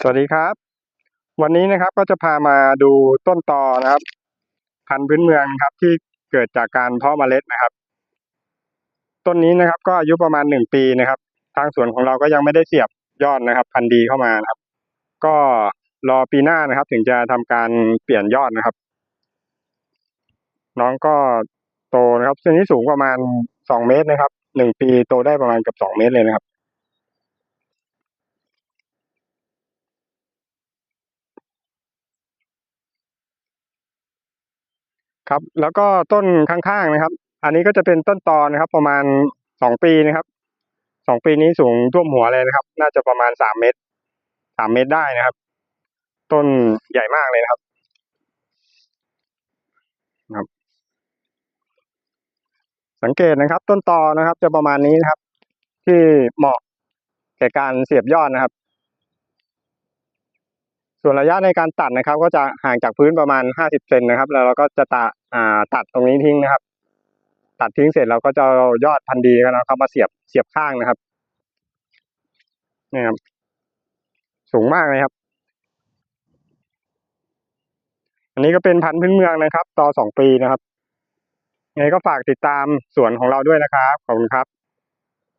สวัสดีครับ วันนี้นะครับก็จะพามาดูต้นตอนะครับ พันธุ์พื้นเมืองครับที่เกิดจากการเพาะเมล็ดนะครับ ต้นนี้นะครับก็อายุประมาณหนึ่งปีนะครับ ทางสวนของเราก็ยังไม่ได้เสียบยอดนะครับ พันธุ์ดีเข้ามานะครับ ก็รอปีหน้านะครับ ถึงจะทำการเปลี่ยนยอดนะครับ น้องก็โตนะครับเส้นนี้สูงประมาณสองเมตรนะครับหนึ่งปีโตได้ประมาณเกับสองเมตรเลยนะครับ ครับ แล้วก็ต้นข้างๆนะครับ อันนี้ก็จะเป็นต้นตอนนะครับ ประมาณสองปีนะครับสองปีนี้สูงท่วมหัวเลยนะครับ น่าจะประมาณสามเมตรสามเมตรได้นะครับ ต้นใหญ่มากเลยนะครับครับ สังเกตนะครับ ต้นตอนะครับ จะประมาณนี้นะครับ ที่เหมาะแก่การเสียบยอดนะครับ ส่วนระยะในการตัดนะครับ ก็จะห่างจากพื้นประมาณห้าสิบเซนนะครับ แล้วเราก็จะตัดตัดตรงนี้ทิ้งนะครับ ตัดทิ้งเสร็จเราก็จะยอดพันธุ์ดีกันนะครับมาเสียบเสียบข้างนะครับนี่ครับสูงมากเลยครับ อันนี้ก็เป็นพันธุ์พื้นเมืองนะครับ ต่อสองปีนะครับยังไงก็ฝากติดตามสวนของเราด้วยนะครับขอบคุณครับ